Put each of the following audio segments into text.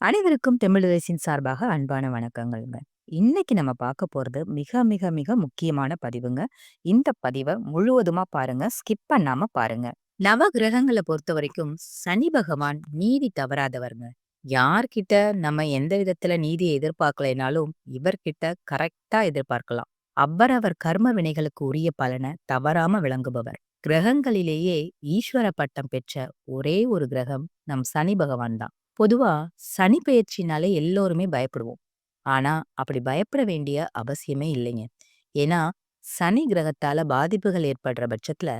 அனைவருக்கும் தமிழரசின் சார்பாக அன்பான வணக்கங்கள்ங்க. இன்னைக்கு நம்ம பார்க்க போறது மிக மிக மிக முக்கியமான பதிவுங்க. இந்த பதிவ முழுவதுமா பாருங்க. ஸ்கிப் பண்ணாம பாருங்க. நவ கிரகங்களை பொறுத்தவரைக்கும் சனி பகவான் நீதி தவறாதவருங்க யார்கிட்ட நம்ம எந்த விதத்துல நீதிய எதிர்பார்க்கலைனாலும், இவர்கிட்ட கரெக்டா எதிர்பார்க்கலாம். அவரவர் கர்ம வினைகளுக்கு உரிய பலனை தவறாம விளங்குபவர். கிரகங்களிலேயே ஈஸ்வர பட்டம் பெற்ற ஒரே ஒரு கிரகம் நம் சனி பகவான் தான். பொதுவா சனி பெயர்ச்சினாலே எல்லோருமே பயப்படுவோம். ஆனா, அப்படி பயப்பட வேண்டிய அவசியமே இல்லைங்க. ஏன்னா, சனி கிரகத்தால பாதிப்புகள் ஏற்படுற பட்சத்துல,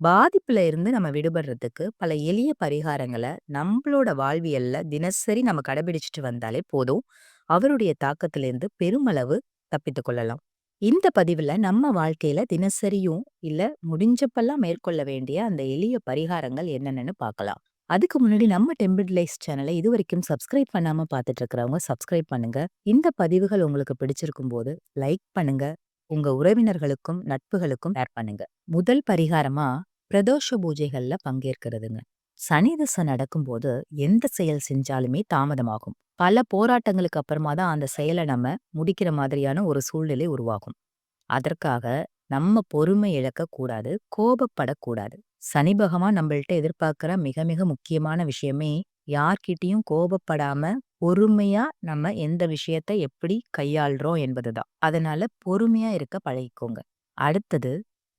பாதிப்புல இருந்து நம்ம விடுபடுறதுக்கு பல எளிய பரிகாரங்கள நம்மளோட வாழ்வியல்ல தினசரி நம்ம கடைபிடிச்சுட்டு வந்தாலே போதும். அவருடைய தாக்கத்திலிருந்து பெருமளவு தப்பித்து கொள்ளலாம். இந்த பதிவுல நம்ம வாழ்க்கையில தினசரியும், இல்ல முடிஞ்சப்பல்லாம் மேற்கொள்ள வேண்டிய அந்த எளிய பரிகாரங்கள் என்னென்னு பார்க்கலாம். அதுக்கு முன்னாடி நம்ம டெம்பிள் லைஃப் சேனலை இதுவரைக்கும் சப்ஸ்கிரைப் பண்ணாம பார்த்துட்டு இருக்கிறவங்க சப்ஸ்கிரைப் பண்ணுங்க. இந்த பதிவுகள் உங்களுக்கு பிடிச்சிருக்கும்போது லைக் பண்ணுங்க. உங்க உறவினர்களுக்கும், நட்புகளுக்கும் ஷேர் பண்ணுங்க. முதல் பரிகாரமா பிரதோஷ பூஜைகள்ல பங்கேற்கிறதுங்க. சனி திசை நடக்கும்போது எந்த செயல் செஞ்சாலுமே தாமதமாகும். பல போராட்டங்களுக்கு அப்புறமா தான் அந்த செயல நம்ம முடிக்கிற மாதிரியான ஒரு சூழ்நிலை உருவாகும். அதற்காக நம்ம பொறுமை இழக்கக்கூடாது கோபப்படக்கூடாது. சனி பகவான் நம்மள்ட்ட எதிர்பார்க்குற மிக மிக முக்கியமான விஷயமே, யார்கிட்டயும் கோபப்படாம, பொறுமையா நம்ம எந்த விஷயத்த எப்படி கையாள்றோம் என்பதுதான். அதனால பொறுமையா இருக்க பழகிக்கோங்க. அடுத்தது,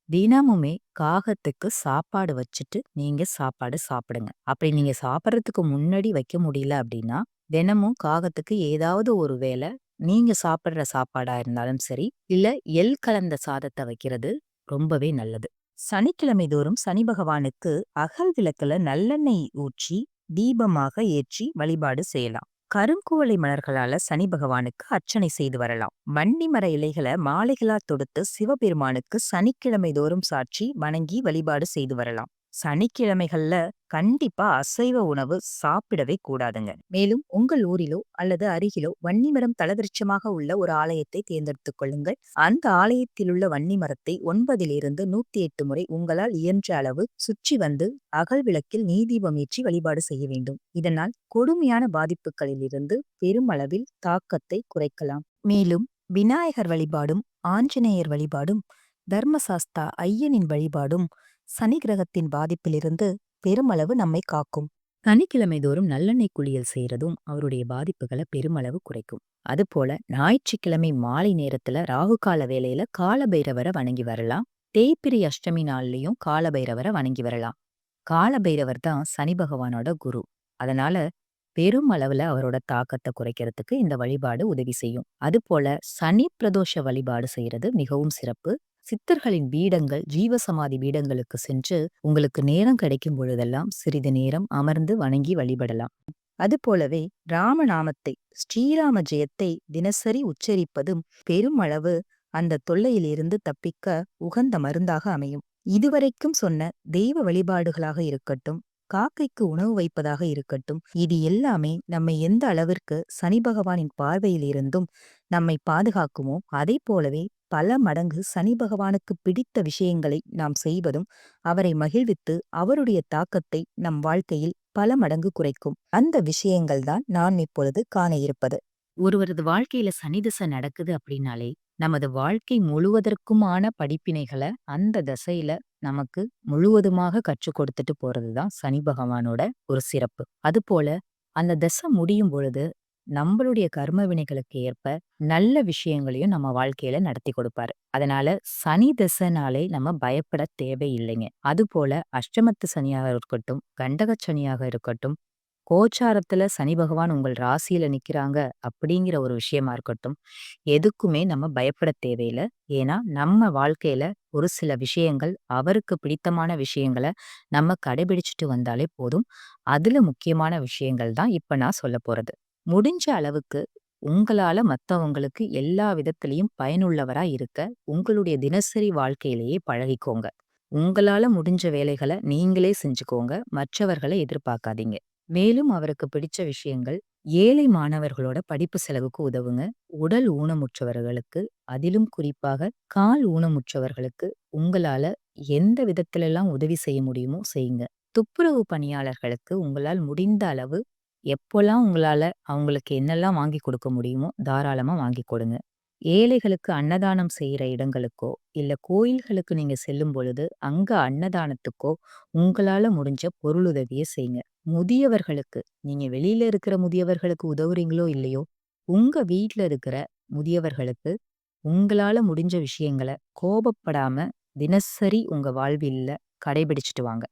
தினமுமே காகத்துக்கு சாப்பாடு வச்சுட்டு நீங்க சாப்பாடு சாப்பிடுங்க. அப்படி நீங்க சாப்பிட்றதுக்கு முன்னாடி வைக்க முடியல அப்படின்னா, தினமும் காகத்துக்கு ஏதாவது ஒரு வேலை நீங்க சாப்பிடுற சாப்பாடா இருந்தாலும் சரி, இல்ல எள் கலந்த சாதத்தை வைக்கிறது ரொம்பவே நல்லது. சனிக்கிழமை தோறும் சனி பகவானுக்கு அகல் விளக்குல நல்லெண்ணெய் ஊற்றி தீபமாக ஏற்றி வழிபாடு செய்யலாம். கருங்குவளை மலர்களால சனி பகவானுக்கு அர்ச்சனை செய்து வரலாம். வண்டி மர இலைகளை மாலைகளால் தொடுத்து சிவபெருமானுக்கு சனிக்கிழமை தோறும் சாட்சி வணங்கி வழிபாடு செய்து வரலாம். சனிக்கிழமைகள்ல கண்டிப்பா அசைவ உணவு சாப்பிடவே கூடாதுங்க. மேலும் உங்கள் ஊரிலோ அல்லது அருகிலோ வன்னிமரம் தலதிருச்சமாக உள்ள ஒரு ஆலயத்தை தேர்ந்தெடுத்துக் கொள்ளுங்கள். அந்த ஆலயத்திலுள்ள வன்னி மரத்தை ஒன்பதிலிருந்து நூத்தி எட்டு முறை உங்களால் இயன்ற அளவு சுற்றி வந்து அகல் விளக்கில் நீதீபம் ஏற்றி வழிபாடு செய்ய வேண்டும். இதனால் கொடுமையான பாதிப்புகளிலிருந்து பெருமளவில் தாக்கத்தை குறைக்கலாம். மேலும் விநாயகர் வழிபாடும், ஆஞ்சநேயர் வழிபாடும், தர்மசாஸ்தா ஐயனின் வழிபாடும் சனி கிரகத்தின் பாதிப்பிலிருந்து பெருமளவு நம்மை காக்கும். சனிக்கிழமை தோறும் நல்லெண்ணெய் குளியல் செய்யறதும் அவருடைய பாதிப்புகளை பெருமளவு குறைக்கும். அதுபோல ஞாயிற்றுக்கிழமை மாலை நேரத்துல ராகுகால வேலையில காலபைரவரை வணங்கி வரலாம். தேய்பிரி அஷ்டமி நாள்லயும் காலபைரவரை வணங்கி வரலாம். காலபைரவர் தான் சனி பகவானோட குரு. அதனால பெருமளவுல அவரோட தாக்கத்தை குறைக்கிறதுக்கு இந்த வழிபாடு உதவி செய்யும். அதுபோல சனி பிரதோஷ வழிபாடு செய்யறது மிகவும் சிறப்பு. சித்தர்களின் பீடங்கள் ஜீவசமாதி பீடங்களுக்கு சென்று உங்களுக்கு நேரம் கிடைக்கும் பொழுதெல்லாம் சிறிது நேரம் அமர்ந்து வணங்கி வழிபடலாம். அதுபோலவே ராமநாமத்தை ஸ்ரீராம ஜெயத்தை தினசரி உச்சரிப்பதும் பெருமளவு அந்த தொல்லையிலிருந்து தப்பிக்க உகந்த மருந்தாக அமையும். இதுவரைக்கும் சொன்ன தெய்வ வழிபாடுகளாக இருக்கட்டும், காக்கைக்கு உணவு வைப்பதாக இருக்கட்டும், இது எல்லாமே நம்மை எந்த அளவிற்கு சனி பகவானின் பார்வையில் இருந்தும் நம்மை பாதுகாக்குமோ, அதை போலவே பல மடங்கு சனி பகவானுக்கு பிடித்த விஷயங்களை நாம் செய்வதும் அவரை மகிழ்வித்து அவருடைய தாக்கத்தை நம் வாழ்க்கையில் பல மடங்கு குறைக்கும். அந்த விஷயங்கள் தான் நான் இப்பொழுது காண இருப்பது. ஒருவரது வாழ்க்கையில சனி திசை நடக்குது அப்படின்னாலே, நமது வாழ்க்கை முழுவதற்குமான படிப்பினைகளை அந்த தசையில நமக்கு முழுவதுமாக கற்றுக் கொடுத்துட்டு போறதுதான் சனி பகவானோட ஒரு சிறப்பு. அதுபோல அந்த தசை முடியும் பொழுது நம்மளுடைய கர்ம வினைகளுக்கு ஏற்ப நல்ல விஷயங்களையும் நம்ம வாழ்க்கையில நடத்தி கொடுப்பாரு. அதனால சனி திசைனாலே நம்ம பயப்பட தேவையில்லைங்க. அதுபோல அஷ்டமத்து சனியாக இருக்கட்டும், கண்டக சனியாக இருக்கட்டும், கோச்சாரத்துல சனி பகவான் உங்கள் ராசியில நிக்கிறாங்க அப்படிங்கிற ஒரு விஷயமா இருக்கட்டும், எதுக்குமே நம்ம பயப்பட தேவையில்லை ஏன்னா நம்ம வாழ்க்கையில ஒரு சில விஷயங்கள் அவருக்கு பிடித்தமான விஷயங்கள நம்ம கடைபிடிச்சிட்டு வந்தாலே போதும். அதுல முக்கியமான விஷயங்கள் தான் இப்ப நான் சொல்ல போறது. முடிஞ்ச அளவுக்கு உங்களால மத்தவங்களுக்கு எல்லா விதத்திலையும் பயனுள்ளவரா இருக்க உங்களுடைய தினசரி வாழ்க்கையிலேயே பழகிக்கோங்க. உங்களால முடிஞ்ச வேலைகளை நீங்களே செஞ்சுக்கோங்க. மற்றவர்களை எதிர்பார்க்காதீங்க. மேலும் அவருக்கு பிடிச்ச விஷயங்கள் ஏழை மாணவர்களோட படிப்பு செலவுக்கு உதவுங்க. உடல் ஊனமுற்றவர்களுக்கு, அதிலும் குறிப்பாக கால் ஊனமுற்றவர்களுக்கு உங்களால எந்த விதத்திலெல்லாம் உதவி செய்ய முடியுமோ செய்யுங்க. துப்புரவு பணியாளர்களுக்கு உங்களால் முடிந்த அளவு எப்போலாம் உங்களால அவங்களுக்கு என்னெல்லாம் வாங்கி கொடுக்க முடியுமோ தாராளமா வாங்கி கொடுங்க. ஏழைகளுக்கு அன்னதானம் செய்யற இடங்களுக்கோ, இல்ல கோயில்களுக்கு நீங்க செல்லும் பொழுது, அங்க அன்னதானத்துக்கோ உங்களால முடிஞ்ச பொருளுதவிய செய்யுங்க. முதியவர்களுக்கு நீங்க வெளியில இருக்கிற முதியவர்களுக்கு உதவுறீங்களோ இல்லையோ, உங்க வீட்ல இருக்கிற முதியவர்களுக்கு உங்களால முடிஞ்ச விஷயங்கள கோபப்படாம தினசரி உங்க வாழ்வில்ல கடைபிடிச்சிட்டு வாங்க.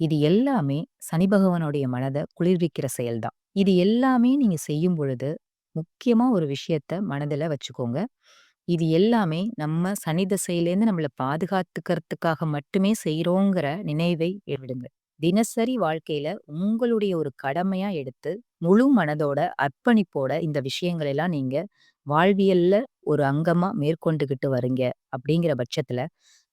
இது எல்லாமே சனி பகவானுடைய மனதை குளிர்விக்கிற செயல்தான் இது எல்லாமே நீங்க செய்யும் பொழுது, முக்கியமா ஒரு விஷயத்த மனதுல வச்சுக்கோங்க. இது எல்லாமே நம்ம சனி தசையிலேருந்து நம்மள பாதுகாத்துக்கிறதுக்காக மட்டுமே செய்கிறோங்கிற நினைவை விடுங்க. தினசரி வாழ்க்கையில உங்களுடைய ஒரு கடமையா எடுத்து, முழு மனதோட, அர்ப்பணிப்போட இந்த விஷயங்கள் எல்லாம் நீங்க வாழ்வியல்ல ஒரு அங்கமா மேற்கொண்டுகிட்டு வரீங்க அப்படிங்கிற பட்சத்துல,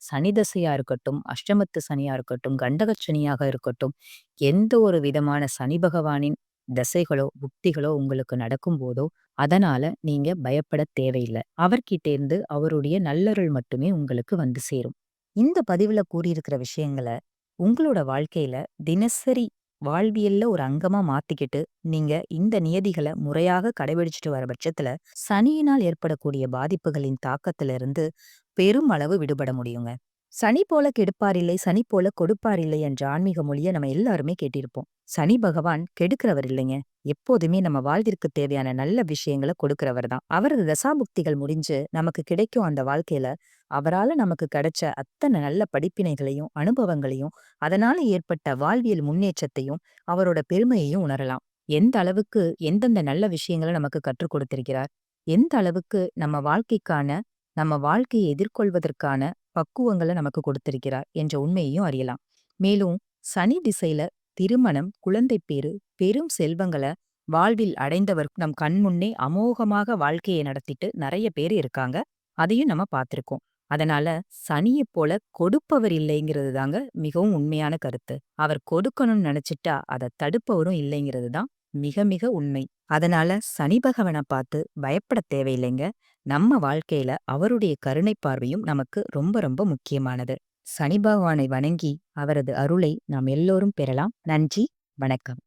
சனி தசையா இருக்கட்டும், அஷ்டமத்து சனியா இருக்கட்டும், கண்டகச் சனியாக இருக்கட்டும், எந்த ஒரு விதமான சனி பகவானின் தசைகளோ, புக்திகளோ உங்களுக்கு நடக்கும்போதோ, அதனால நீங்க பயப்படத் தேவையில்ல. அவர்கிட்டேருந்து அவருடைய நல்லருள் மட்டுமே உங்களுக்கு வந்து சேரும். இந்த பதிவுல கூறியிருக்கிற விஷயங்கள உங்களோட வாழ்க்கையில தினசரி வாழ்வியல்ல ஒரு அங்கமா மாத்திக்கிட்டு, நீங்க இந்த நியதிகளை முறையாக கடைபிடிச்சுட்டு வர பட்சத்துல, சனியினால் ஏற்படக்கூடிய பாதிப்புகளின் தாக்கத்திலிருந்து பெருமளவு விடுபட முடியுங்க. "சனி போல கெடுப்பாரில்லை, சனி போல கொடுப்பாரில்லை" என்ற ஆன்மீக மொழிய நம்ம எல்லாருமே கேட்டிருப்போம். சனி பகவான் கெடுக்கிறவர் இல்லைங்க. எப்போதுமே நம்ம வாழ்விற்கு தேவையான நல்ல விஷயங்கள கொடுக்கிறவர் தான். அவரது தசாபுக்திகள் முடிஞ்சு நமக்கு கிடைக்கும் அந்த வாழ்க்கையில, அவரால நமக்கு கிடைச்ச அத்தனை நல்ல படிப்பினைகளையும், அனுபவங்களையும், அதனால ஏற்பட்ட வாழ்வியல் முன்னேற்றத்தையும், அவரோட பெருமையையும் உணரலாம். எந்த அளவுக்கு எந்தெந்த நல்ல விஷயங்களை நமக்கு கற்றுக் கொடுத்திருக்கிறார், எந்த அளவுக்கு நம்ம வாழ்க்கைக்கான, நம்ம வாழ்க்கையை எதிர்கொள்வதற்கான பக்குவங்கள நமக்கு கொடுத்திருக்கிறார் என்ற உண்மையையும் அறியலாம். மேலும் சனி திசையில திருமணம், குழந்தை பேரு பெரும் செல்வங்கள வாழ்வில் அடைந்தவர் நம் கண்முன்னே அமோகமாக வாழ்க்கையை நடத்திட்டு நிறைய பேர் இருக்காங்க. அதையும் நம்ம பார்த்திருக்கோம். அதனால சனியைப் போல கொடுப்பவர் இல்லைங்கிறது தாங்க மிகவும் உண்மையான கருத்து. அவர் கொடுக்கணும்னு நினைச்சிட்டா அத தடுப்பவரும் இல்லைங்கிறது தான் மிக மிக உண்மை. அதனால சனி பகவனை பார்த்து பயப்படத் தேவையில்லைங்க. நம்ம வாழ்க்கையில அவருடைய கருணை பார்வையும் நமக்கு ரொம்ப ரொம்ப முக்கியமானது. சனி பகவானை வணங்கி அவரது அருளை நாம் எல்லோரும் பெறலாம். நன்றி, வணக்கம்.